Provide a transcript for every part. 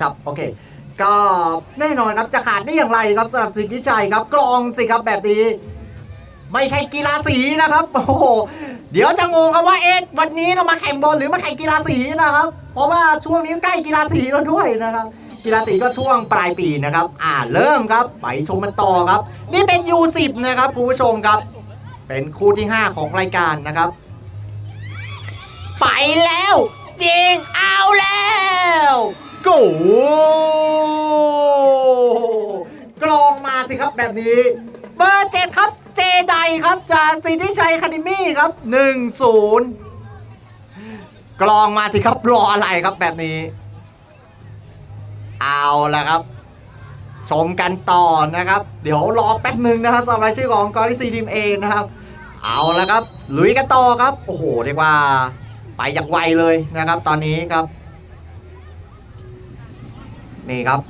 ครับโอเคก็แน่นอนครับจะขาดได้อย่างไรครับสำหรับสิทธิชัยครับกรองสิครับแบบนี้ ไม่ใช่กีฬาสีนะครับโอ้โหเดี๋ยวจะงงครับว่าเอ๊ะวันนี้เรามาแข่งบอลหรือมาแข่งกีฬาสีนะครับ เพราะว่าช่วงนี้ใกล้กีฬาสีแล้วด้วยนะครับ กีฬาสีก็ช่วงปลายปีนะครับ อ่าเริ่มครับไปชมกันต่อครับ นี่เป็น U10 นะครับคุณผู้ชมครับ เป็นคู่ที่ 5 ของรายการนะครับ ไปแล้ว จริงเอาแล้ว กูกลองมาสิครับแบบนี้ เบอร์เจ็ดครับเจไดครับจากซินิชัยคานิมี่ครับ1-0กลองมาสิครับรออะไรครับแบบนี้ เอาละครับ ชมกันต่อนะครับ เดี๋ยวรอแป๊บหนึ่งนะครับสำหรับชื่อของกอริซีทีมเอนะครับ เอาละครับ ลุยกันต่อครับ โอ้โหเรียกว่า ไปอย่างไวเลยนะครับ ตอนนี้ครับ นี่ครับ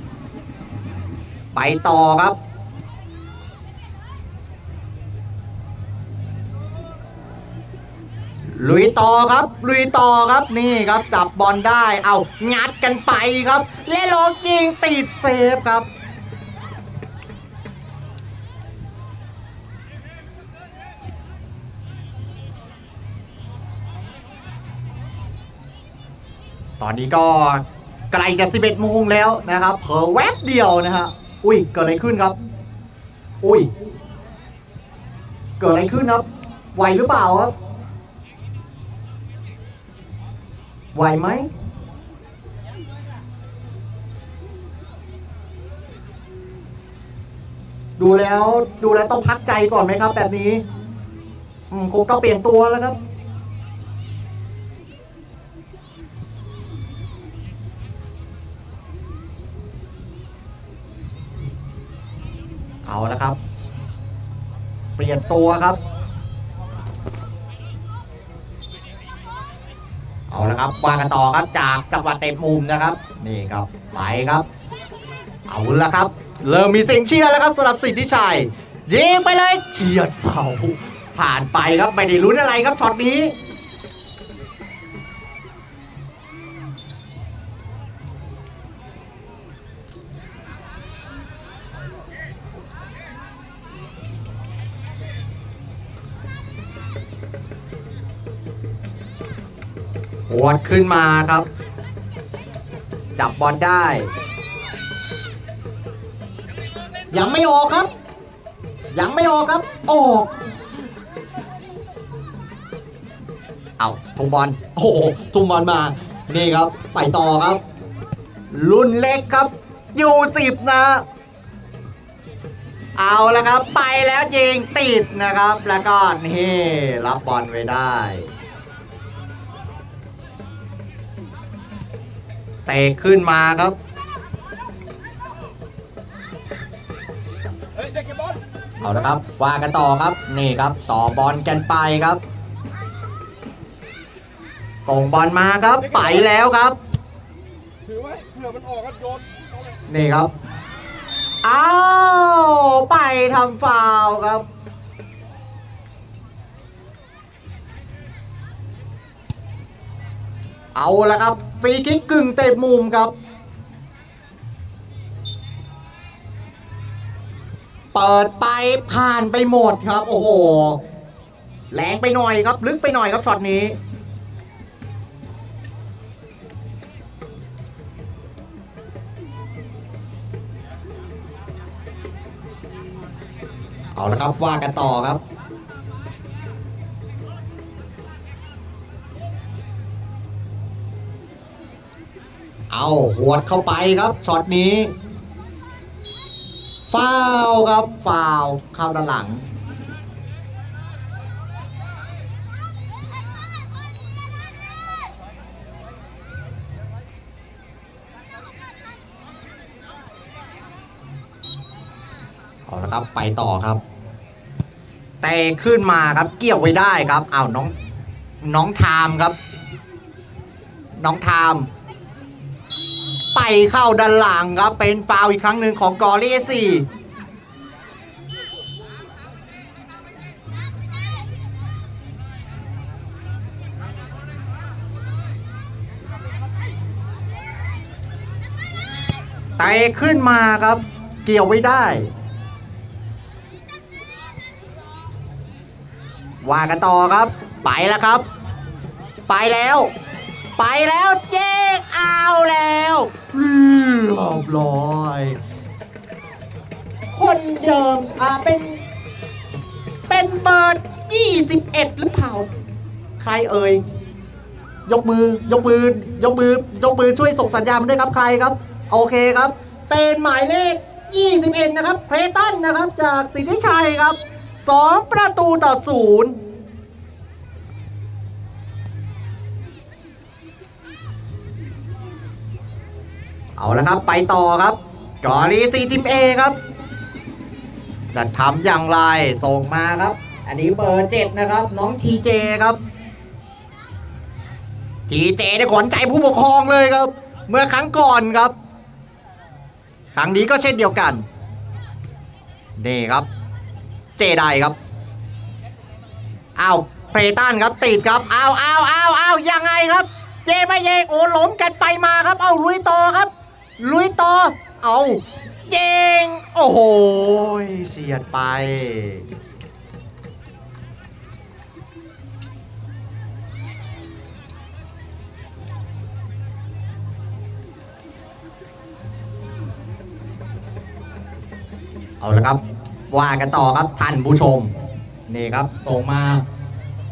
ไปต่อครับ ลุยต่อครับ ลุยต่อครับนี่ครับจับบอลได้เอางัดกันไปครับ และลองยิงติดเซฟครับตอนนี้ก็ ไกล้จะ 11โมงแล้วนะครับเผลอแวบเดียวนะฮะอุ้ยเกิดอะไรขึ้นครับ อุ้ย เกิดอะไรขึ้นครับไหวหรือเปล่าครับไหวไหมดูแล้วดูแล้วต้องพักใจก่อนไหมครับ แบบนี้ อืมคงต้องเปลี่ยนตัวแล้วครับ เอาละครับ เปลี่ยนตัวครับ เอาละครับว่ากันต่อครับจากจังหวัดเตะมุมนะครับ นี่ครับไปครับ เอาละครับ เริ่มมีเสียงเชียร์แล้วครับสำหรับสิทธิชัยยิงไปเลยเฉียดเสาผ่านไปครับไม่ได้ลุ้นอะไรครับช็อตนี้ วดขึ้นมาครับ จับบอลได้ ยังไม่ออกครับ ยังไม่ออกครับ ออกเอาทุ่งบอลโอ้โหทุ่งบอลมา นี่ครับ ไปต่อครับ รุ่นเล็กครับยูสิบนะ เอาแล้วครับ ไปแล้วยิงติดนะครับ แล้วก็นี่รับบอลไว้ได้ เตะขึ้นมาครับเอาละครับว่ากันต่อครับนี่ครับต่อบอลกันไปครับ ส่งบอลมาครับไปแล้วครับถือไว้เผื่อมันออกก็โยนนี่ครับอ้าวไปทำฟาวครับ เอาละครับฟรีคิกกึ่งเตะมุมครับ เปิดไปผ่านไปหมดครับ โอ้โหแรงไปหน่อยครับ ลึกไปหน่อยครับช็อตนี้ เอาละครับว่ากันต่อครับ เอาหวดเข้าไปครับช็อตนี้ฟาวครับฟาวเข้าด้านหลัง เอาละครับไปต่อครับเตะขึ้นมาครับเกี่ยวไว้ได้ครับอ้าวน้องน้องทามครับ น้องทาม ไปเข้าด้านหลังครับ เป็นฟาวอีกครั้งหนึ่งของกอรี่สี่เตะขึ้นมาครับ เกี่ยวไว้ได้ ว่ากันต่อครับ ไปแล้วครับ ไปแล้ว ไปแล้วเจ๊งเอาแล้วเรียบร้อย คนเดิมอ่าเป็น เป็นเบอร์ยี่สิบเอ็ดหรือเปล่า ใครเอ่ย ยกมือยกมือยกมือยกมือช่วยส่งสัญญาณมาด้วยครับใครครับ โอเคครับ เป็นหมายเลข 21 นะครับเพลตันนะครับ จากสิทธิชัยครับ 2 ประตูต่อศูนย์ เอาละครับไปต่อครับกอรีซีทีมเอครับจะทำอย่างไรส่งมาครับ อันนี้เบอร์เจ็ดนะครับ น้องทีเจครับทีเจได้ขวัญใจผู้ปกครองเลยครับ เมื่อครั้งก่อนครับ ครั้งนี้ก็เช่นเดียวกันนี่ครับ เจไดครับเอาเพรตันครับติดครับเอาเอาเอาเอายังไงครับ เจไม่เยงโอ้ล้มกันไปมาครับ เอาลุยต่อครับ ลุยต่อ เอาเจง โอ้โห เสียดไป เอาละครับ ว่ากันต่อครับท่านผู้ชม นี่ครับ ส่งมา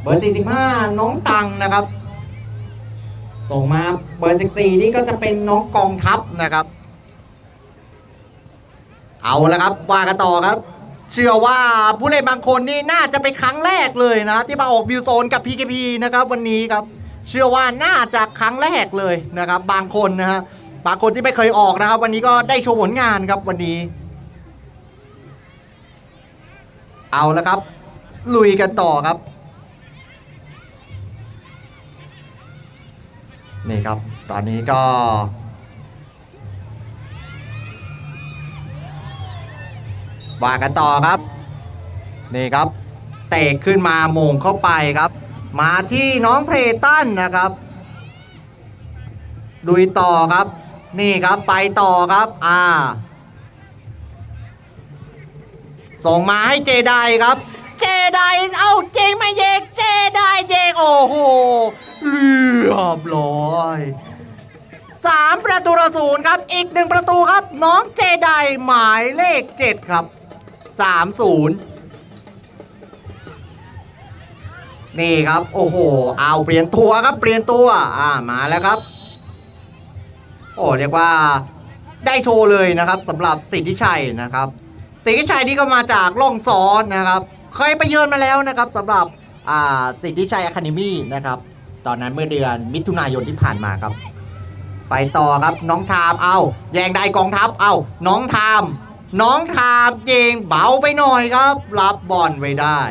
เบอร์ 45 น้องตังนะครับ ส่งมาเบอร์ 14 นี่ก็จะเป็นน้องกองทัพนะครับ เอาละครับว่ากันต่อครับ เชื่อว่าผู้เล่นบางคนนี่น่าจะเป็นครั้งแรกเลยนะ ที่มาออกบิวโซนกับ PKP นะครับ วันนี้ครับ เชื่อว่าน่าจะครั้งแรกเลยนะครับ บางคนนะฮะบางคนที่ไม่เคยออกนะครับ วันนี้ก็ได้โชว์ผลงานครับวันนี้ เอาละครับ ลุยกันต่อครับ นี่ครับ ตอนนี้ก็ว่ากันต่อครับ นี่ครับ เตะขึ้นมาโมงเข้าไปครับ มาที่น้องเพรตันนะครับ ดุยต่อครับ นี่ครับไปต่อครับอ่าส่งมาให้เจไดครับ เจไดเอ้าเจงไม่เยกเจไดเจงโอ้โห เรียบร้อยสามประตูต่อศูนย์ครับ อีกหนึ่งประตูครับ น้องเจไดหมายเลขเจ็ดครับสามศูนย์นี่ครับ โอ้โห เอาเปลี่ยนตัวครับ เปลี่ยนตัว อ่า มาแล้วครับ โอ้ เรียกว่าได้โชว์เลยนะครับสำหรับสิทธิชัยนะครับสิทธิชัยนี่ก็มาจากล่องซ้อนนะครับ เคยไปเยือนมาแล้วนะครับสำหรับ อ่า สิทธิชัยอะคาเดมี่นะครับ ตอนนั้นเมื่อเดือนมิถุนายนที่ผ่านมาครับ ไปต่อครับน้องทามเอาแยงได้กองทัพเอาน้องทามน้องทามเจงเบาไปหน่อยครับ รับบอลไว้ได้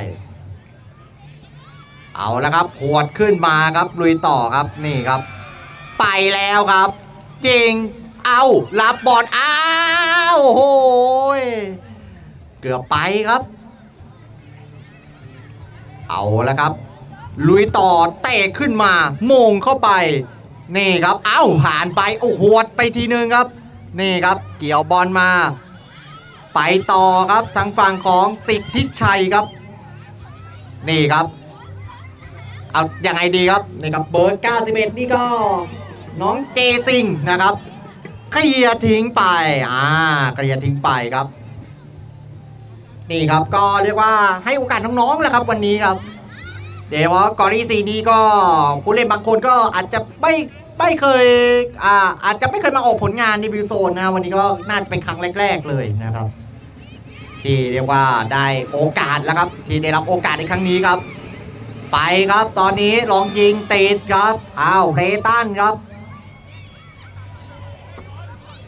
เอาแล้วครับพวดขึ้นมาครับลุยต่อครับนี่ครับ ไปแล้วครับเจงเอารับบอลอ้าวโอ้โหยเกือบไปครับ เอาแล้วครับ ลุยต่อเตะขึ้นมาโมงเข้าไป นี่ครับเอ้าผ่านไปโอ้โหวดไปทีนึงครับ นี่ครับเกี่ยวบอลมา ไปต่อครับทางฝั่งของสิทธิชัยครับ นี่ครับเอายังไงดีครับนี่ครับเบอร์ด91 นี่ก็น้องเจซิงนะครับเคลียทิ้งไปอ่าเคลียทิ้งไปครับ นี่ครับก็เรียกว่าให้โอกาสน้องๆแหละครับวันนี้ครับ เดี๋ยวว่ากอรี่ซีนี้ก็ผู้เล่นบางคนก็อาจจะไม่ไม่เคยอ่าอาจจะไม่เคยมาออกผลงานในบิวโซนนะวันนี้ก็น่าจะเป็นครั้งแรก ๆเลยนะครับ ที่เรียกว่าได้โอกาสแล้วครับ ที่ได้รับโอกาสในครั้งนี้ครับ ไปครับตอนนี้ลองยิงติดครับอ้าวเพลตันครับ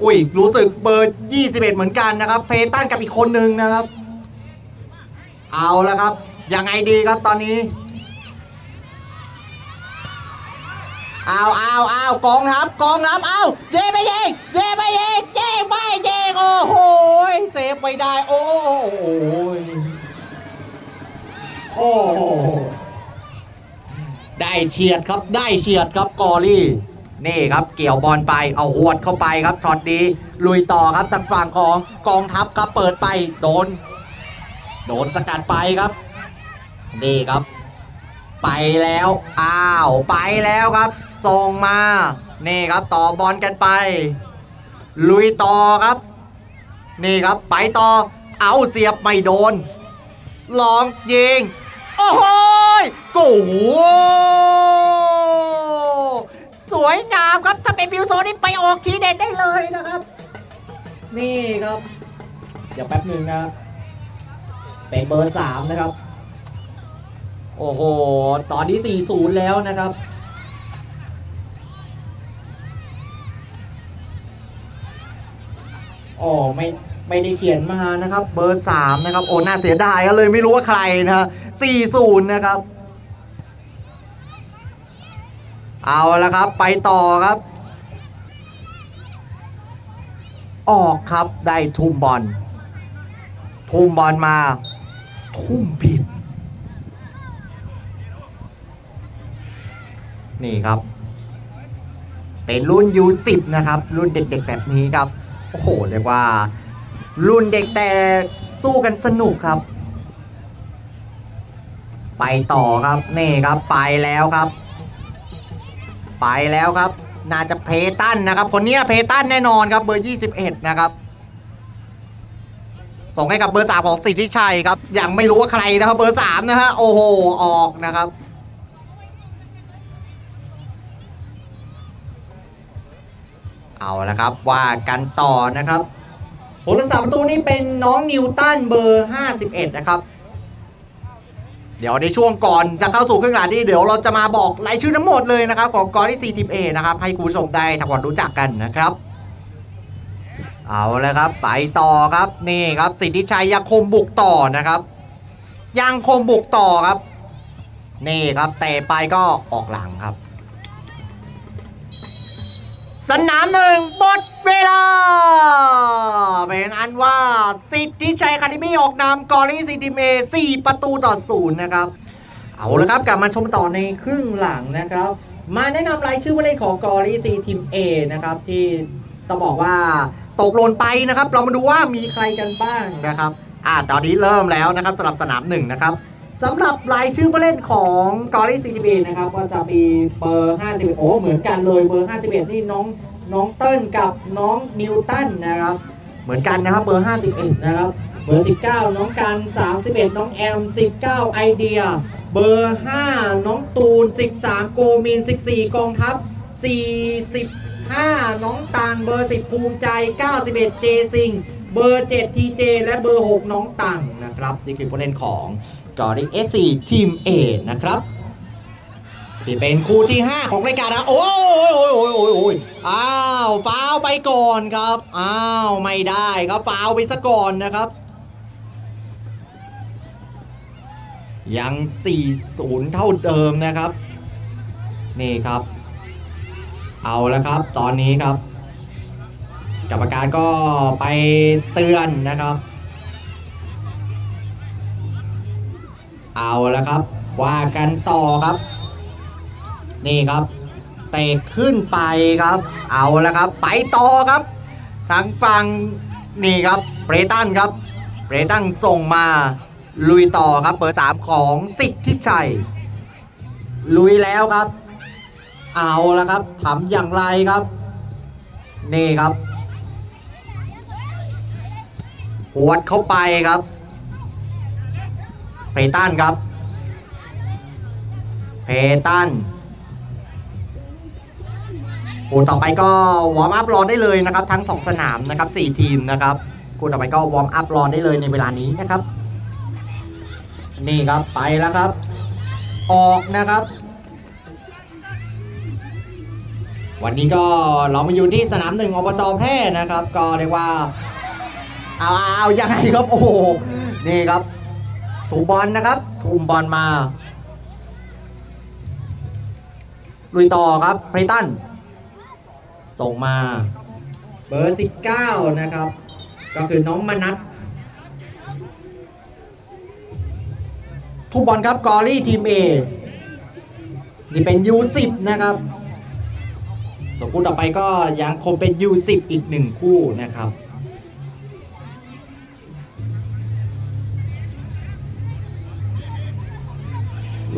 อุ้ยรู้สึกเบอร์ 21 เหมือนกันนะครับเพลตันกับอีกคนนึงนะครับ เอาแล้วครับยังไงดีครับตอนนี้ เอาเอาเอากองทัพกองทัพเอาเย่ไม่เย่เย่ไม่เย่เย่ไม่เย่โอ้โหเซฟไปได้ โอ้โหโอ้โหได้เฉียดครับได้เฉียดครับกอรี่นี่ครับเกี่ยวบอลไปเอาหวดเข้าไปครับช็อตดีลุยต่อครับทางฝั่งของกองทัพครับเปิดไปโดน โดนสกัดไปครับนี่ครับ ไปแล้ว อ้าว ไปแล้วครับ ส่งมา นี่ครับต่อบอลกันไป ลุยต่อครับ นี่ครับไปต่อ เอาเสียบไม่โดน ลองยิง โอ้โหกูสวยงามครับ ถ้าเป็นบิวโซนี่ไปออกทีเด็ดได้เลยนะครับ นี่ครับ เดี๋ยวแป๊บหนึ่งนะครับเป็นเบอร์สามนะครับ โอ้โห ตอนนี้ 4-0 แล้วนะครับ อ๋อไม่ไม่ได้เขียนมานะครับ เบอร์ 3 นะครับ โอ้น่าเสียดายก็เลยไม่รู้ว่าใครนะฮะ4-0 นะครับ เอาละครับไปต่อครับ ออกครับ ได้ทุ่มบอล ทุ่มบอลมา ทุ่มผิด นี่ครับ เป็นรุ่น U10 นะครับ รุ่นเด็กๆแบบนี้ครับ โอ้โหเรียกว่า รุ่นเด็กแต่สู้กันสนุกครับ ไปต่อครับนี่ครับไปแล้วครับ ไปแล้วครับ น่าจะเพตันนะครับ คนนี้เพตันแน่นอนครับเบอร์ 21 นะครับส่งให้กับเบอร์สามของสิทธิชัยครับยังไม่รู้ว่าใครนะครับเบอร์สามนะฮะโอ้โหออกนะครับ เอาละครับว่ากันต่อนะครับผู้รักษาประตูนี่เป็นน้องนิวตันเบอร์ 51 นะครับ เดี๋ยวในช่วงก่อนจะเข้าสู่เครึ่องหลังนี่เดี๋ยวเราจะมาบอกรายชื่อทั้งหมดเลยนะครับ ของกอรี่ซีทีมเอนะครับ ให้คุณผู้ชมได้ทำความรู้จักกันนะครับ เอาละครับ ไปต่อครับนี่ครับสิทธิชัยยังคมบุกต่อนะครับยังคมบุกต่อครับ นี่ครับเตะไปก็ออกหลังครับ สนามหนึ่งหมดเวลา เป็นอันว่าสิทธิชัยคานิมีออกนำกอรี่ซีทีมเอ4ประตูต่อศูนย์นะครับ เอาละครับกลับมาชมต่อในครึ่งหลังนะครับ มาแนะนำรายชื่อผู้เล่นของกอรี่ซีทีมเอนะครับ ที่ต้องบอกว่าตกหล่นไปนะครับ เรามาดูว่ามีใครกันบ้างนะครับ อ่าตอนนี้เริ่มแล้วนะครับสำหรับสนามหนึ่งนะครับ สำหรับรายชื่อผู้เล่นของกอรี่ซีทีมเอนะครับก็จะมีเบอร์51โอ้เหมือนกันเลยเบอร์51นี่น้องน้องเติ้ลกับน้องนิวตันนะครับ เหมือนกันนะครับเบอร์51นะครับเบอร์ 19 น้องกัน31 น้องแอม 19 ไอเดีย เบอร์ 5 น้องตูน 13 โกมิน 14 กองทัพ 45 น้องตาง เบอร์ 10 ภูมิใจ 91 เจซิง เบอร์ 7 ทีเจ และเบอร์ 6 น้องตังนะครับ นี่คือผู้เล่นของ กอริเอสซีทีม A นะครับที่เป็นคู่ที่ 5 ของรายการนะโอ้ยโอ้ยโอ้ยโอ้ยโอ้ยอ้าวฟาวไปก่อนครับ อ้าวไม่ได้ครับฟาวไปซะก่อนนะครับ ยัง 4-0 เท่าเดิมนะครับ นี่ครับ เอาแล้วครับ ตอนนี้ครับ กรรมการก็ไปเตือนนะครับ เอาแล้วครับ ว่ากันต่อครับ นี่ครับเตะขึ้นไปครับ เอาแล้วครับ ไปต่อครับทางฝั่งนี่ครับเบรตันครับเบรตันส่งมาลุยต่อครับเบอร์สามของสิทธิชัย ลุยแล้วครับ เอาแล้วครับทำอย่างไรครับ นี่ครับหวดเข้าไปครับ เพตันครับ เพตันคู่ต่อไปก็วอร์มอัพรอนได้เลยนะครับ ทั้ง 2 สนามนะครับ 4 ทีมนะครับคู่ต่อไปก็วอร์มอัพรอนได้เลยในเวลานี้นะครับ นี่ครับไปแล้วครับ ออกนะครับ วันนี้ก็เรามาอยู่ที่สนามหนึ่งอบจแพร่นะครับ ก็เรียกว่าเอาเอาเอายังไงครับโอ้โหนี่ครับ ถูกบอลนะครับถูกบอลมา ลุยต่อครับพริตัน ส่งมา เบอร์ 19 นะครับ ก็คือน้องมนัททุกบอลครับกอรี่ทีมเอนี่เป็น U10 นะครับส่วนคู่ต่อไปก็ยังคงเป็น U10 อีกหนึ่งคู่นะครับ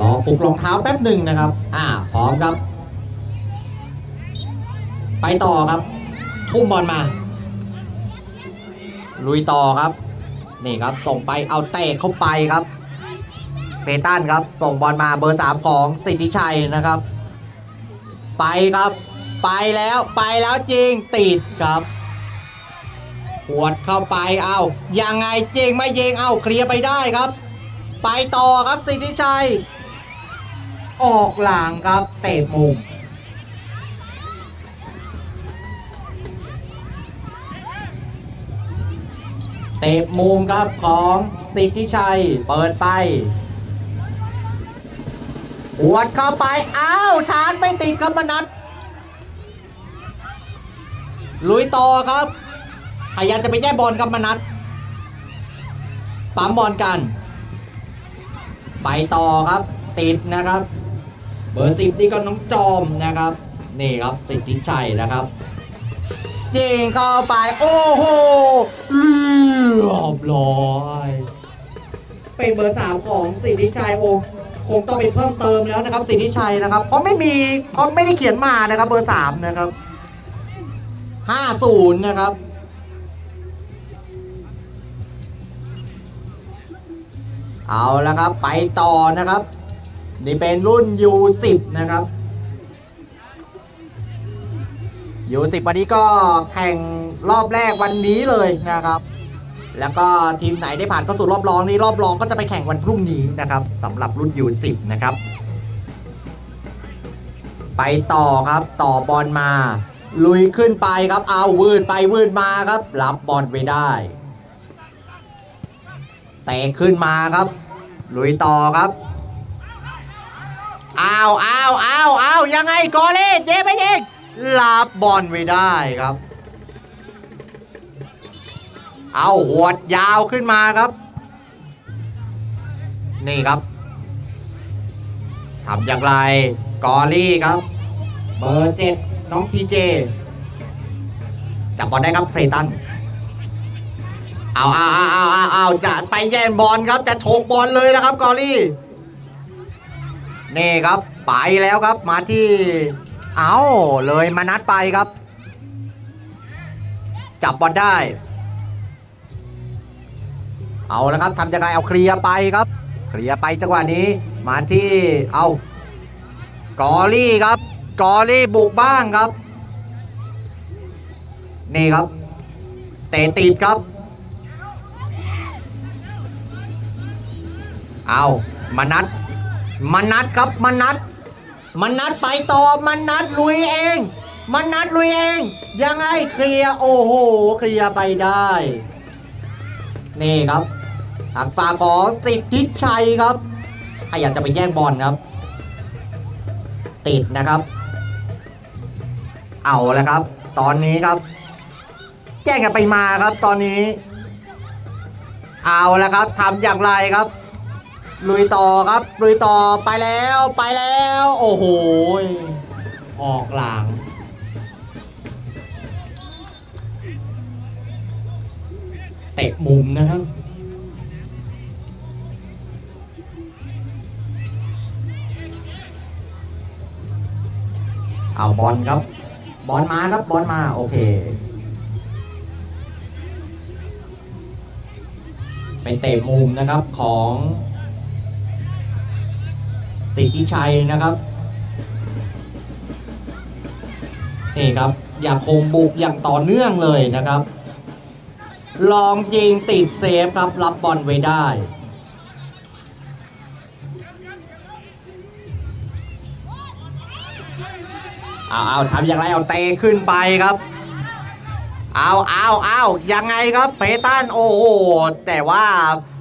รอปุกรองเท้าแป๊บหนึ่งนะครับ อ่าพร้อมครับ ไปต่อครับ ทุ่มบอลมา ลุยต่อครับ นี่ครับส่งไปเอาเตะเข้าไปครับเพตันครับ ส่งบอลมาเบอร์ 3 ของสิทธิชัยนะครับ ไปครับ ไปแล้วไปแล้วจริงติดครับหวดเข้าไปเอายังไงจริงไม่ยิงเอาเคลียร์ไปได้ครับ ไปต่อครับสิทธิชัย ออกหลังครับเตะมุมเตะมุมครับของสิทธิชัยเปิดไปหวดเข้าไป อ้าวชาร์จไม่ติดครับมนัดลุยต่อครับพยายามจะไปแย่บอลครับมนัดปั๊มบอลกัน ไปต่อครับ ติดนะครับ เบอร์สิบนี่ก็น้องจอมนะครับ นี่ครับสิทธิชัยนะครับยิงเข้าไป โอ้โหเรียบร้อยเป็นเบอร์สามของสิทธิชัยโอ้คงต้องไปเพิ่มเติมแล้วนะครับสิทธิชัยนะครับเพราะไม่มีเขาไม่ได้เขียนมานะครับ เบอร์สามนะครับห้าศูนย์นะครับเอาละครับ ไปต่อนะครับ นี่เป็นรุ่น U10 นะครับ U10 วันนี้ก็แข่งรอบแรกวันนี้เลยนะครับ แล้วก็ทีมไหนได้ผ่านเข้าสู่รอบรองนี่รอบรองก็จะไปแข่งวันพรุ่งนี้นะครับสำหรับรุ่น U10 นะครับ ไปต่อครับต่อบอลมา ลุยขึ้นไปครับเอาวืดไปวืดมาครับ รับบอลไปได้เตะขึ้นมาครับ ลุยต่อครับ อ้าวอ้าวอ้าวอ้าวยังไงกอเล่เจ๊ไปเองรับบอลไว้ได้ครับ เอาหวดยาวขึ้นมาครับ นี่ครับทำอย่างไรกอลี่ครับ เบอร์เจ็ดน้องทีเจจับบอลได้ครับเพลตันเอาเอาเอาเอาเอาเอาจะไปแย่งบอลครับจะโฉกบอลเลยนะครับกอลี่ นี่ครับไปแล้วครับมาที่เอาเลยมานัดไปครับ จับบอลได้ เอาแล้วครับทำยังไงเอาเคลียร์ไปครับ เคลียร์ไปจังหวะนี้ มาที่เอากอลี่ครับกอลี่บุกบ้างครับ นี่ครับเตะติดครับ เอามานัด มนัดครับมนัดมันนัดไปต่อมันนัดลุยเองมันนัดลุยเอง ยังไงเคลียร์โอ้โหเคลียร์ไปได้ นี่ครับทางฝ่าของสิทธิชัยครับพยายามจะไปแย่งบอลครับ ติดนะครับ เอาแล้วครับ ตอนนี้ครับแย่งกันไปมาครับตอนนี้ เอาแล้วครับทำอย่างไรครับ ลุยต่อครับลุยต่อไปแล้วไปแล้ว โอ้โหออกหลังเตะมุมนะครับเอาบอลครับ บอลมาครับบอลมาโอเค เป็นเตะมุมนะครับของ สิทธิชัยนะครับ นี่ครับอย่างคงบุกอย่างต่อเนื่องเลยนะครับ ลองยิงติดเซฟครับ รับบอลไว้ได้ เอาเอาทำอย่างไรเอาเตะขึ้นไปครับเอาเอาเอายังไงครับเปตันโอ้โหแต่ว่า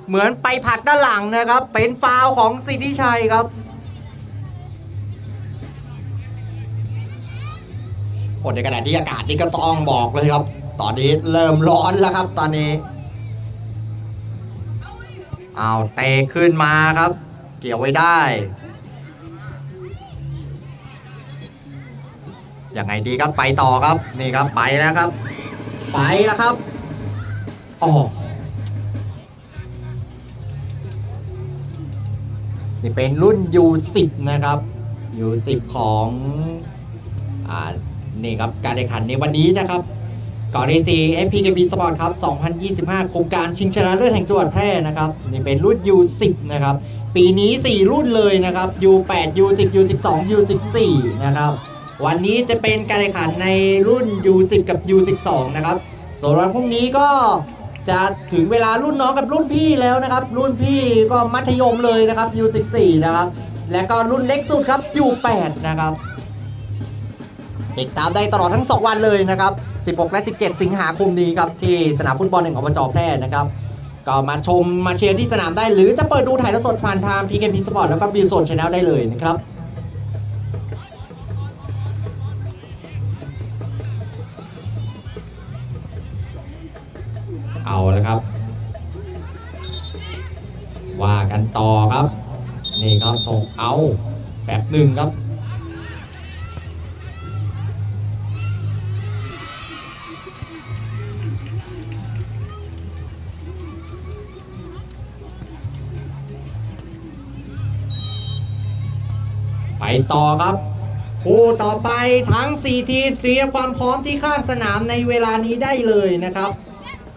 เหมือนไปผัดด้านหลังนะครับ เป็นฟาวของสิทธิชัยครับ โอ้ในขณะที่อากาศนี่ก็ต้องบอกเลยครับ ตอนนี้เริ่มร้อนแล้วครับ ตอนนี้เอาเตะขึ้นมาครับ เกี่ยวไว้ได้ยังไงดีครับไปต่อครับนี่ครับไปแล้วครับ ไปแล้วครับอ๋อนี่เป็นรุ่น U10 นะครับ U10 ของอ่า นี่ครับการแข่งขันในวันนี้นะครับก่อนในซี FPKB Sport ครับ 2025 โครงการชิงชนะเลิศแห่งจังหวัดแพร่นะครับนี่เป็นรุ่น U10 นะครับ ปีนี้ 4 รุ่นเลยนะครับ U8 U10 U12 U14 นะครับวันนี้จะเป็นการแข่งขันในรุ่น U10 กับ U12 นะครับส่วนวันพรุ่งนี้ก็จะถึงเวลารุ่นน้องกับรุ่นพี่แล้วนะครับ รุ่นพี่ก็มัธยมเลยนะครับ U14 นะครับ และก็รุ่นเล็กสุดครับ U8 นะครับ ติดตามได้ตลอดทั้ง 2 วันเลยนะครับ 16 และ 17 สิงหาคมนี้ครับที่สนามฟุตบอลหนึ่งอบจแพร่นะครับก็มาชมมาเชียร์ที่สนามได้ หรือจะเปิดดูถ่ายทอดสดผ่านทาง PKP Sport แล้วก็ b ิ z o n e Channel ได้เลยนะครับเอาแล้วครับ ว่ากันต่อครับ นี่ครับส่งเอาแบบหนึ่งครับ ต่อครับ คู่ต่อไปทั้ง 4 ทีมเตรียมความพร้อมที่ข้างสนามในเวลานี้ได้เลยนะครับ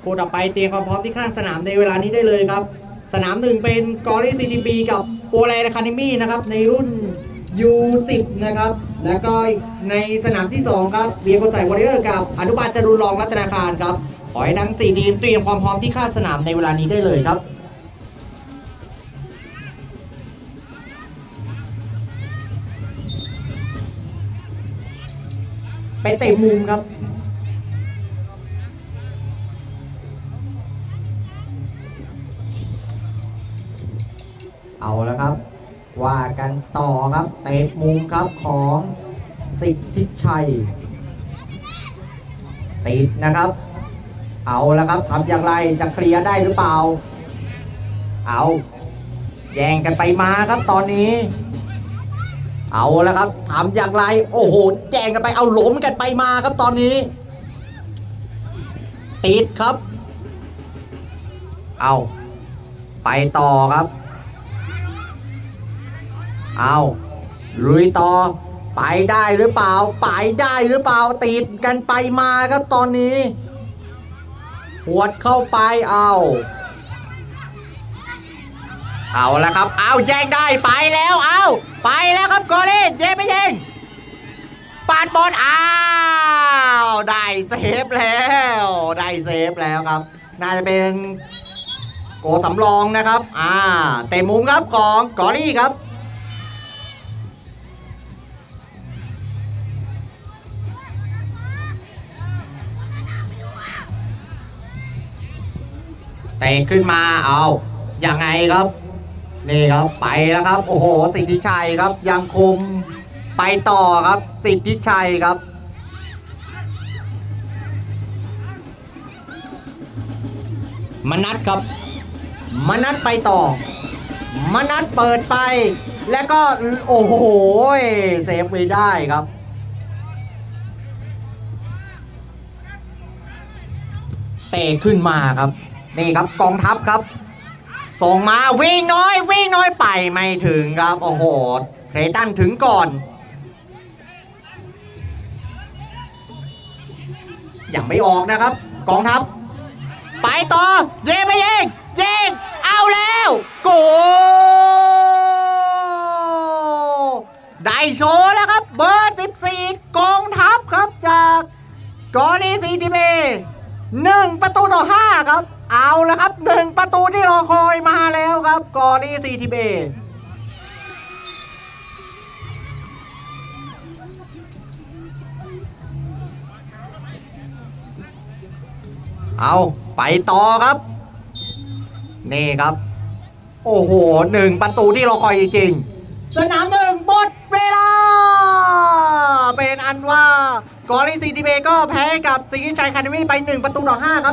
คู่ต่อไปเตรียมความพร้อมที่ข้างสนามในเวลานี้ได้เลยครับ สนามหนึ่งเป็นกอรี่ซีทีบีกับโปแลนด์คาเดมี่นะครับในรุ่น U10 นะครับ แล้วก็ในสนามที่ 2 ครับเบียร์โกไซวอริเออร์กับอนุบาลจรุนรองรัตนาคารครับ ขอให้ทั้ง 4 ทีมเตรียมความพร้อมที่ข้างสนามในเวลานี้ได้เลยครับ ไปเตะมุมครับ เอาแล้วครับ ว่ากันต่อครับ เตะมุมครับของสิทธิชัย ติดนะครับ เอาแล้วครับทำอย่างไรจะเคลียร์ได้หรือเปล่า เอา แย่งกันไปมาครับตอนนี้ เอาแล้วครับทำอย่างไร โอ้โห แจงกันไปเอาหลมกันไปมาครับตอนนี้ ติดครับ เอา ไปต่อครับ เอาลุยต่อ ไปได้หรือเปล่า ไปได้หรือเปล่า ติดกันไปมาครับตอนนี้หวดเข้าไปเอา เอาละครับ เอาแย่งได้ไปแล้วเอาไปแล้วครับกอเล่เย่ไปยิงปาดบอลอ้าวได้เซฟแล้วได้เซฟแล้วครับ น่าจะเป็นโกสำรองนะครับ อ่าเตะมุมครับของกอรี่ครับเตะขึ้นมาเอาอย่างไงครับ นี่ครับไปแล้วครับ โอ้โห สิทธิชัยครับยังคุมไปต่อครับ สิทธิชัยครับ มนัดครับ มนัดไปต่อ มนัดเปิดไป แล้วก็โอ้โหเซฟไว้ได้ครับเตะขึ้นมาครับ นี่ครับกองทัพครับ ส่งมาวิ่งน้อยวิ่งน้อยไปไม่ถึงครับ โอ้โหเทรตันถึงก่อน ยังไม่ออกนะครับ กองทัพ ไปต่อ เย่ไม่เย่งเย่งเอาแล้ว โกได้โชว์แล้วครับ เบอร์ 14 กองทัพครับจากกอนีซีทีเบหนึ่งประตูต่อ5ครับ เอาแล้วครับหนึ่งประตูที่รอคอยมาแล้วครับกอนีซีทีเบเอาไปต่อครับ นี่ครับ โอ้โหหนึ่งประตูที่รอคอยจริงสนามหนึ่งหมดเวลา เป็นอันว่ากอริซีทีเบก็แพ้กับสิงห์ชัยคาเดมี่ไป1ประตูต่อ5ครับ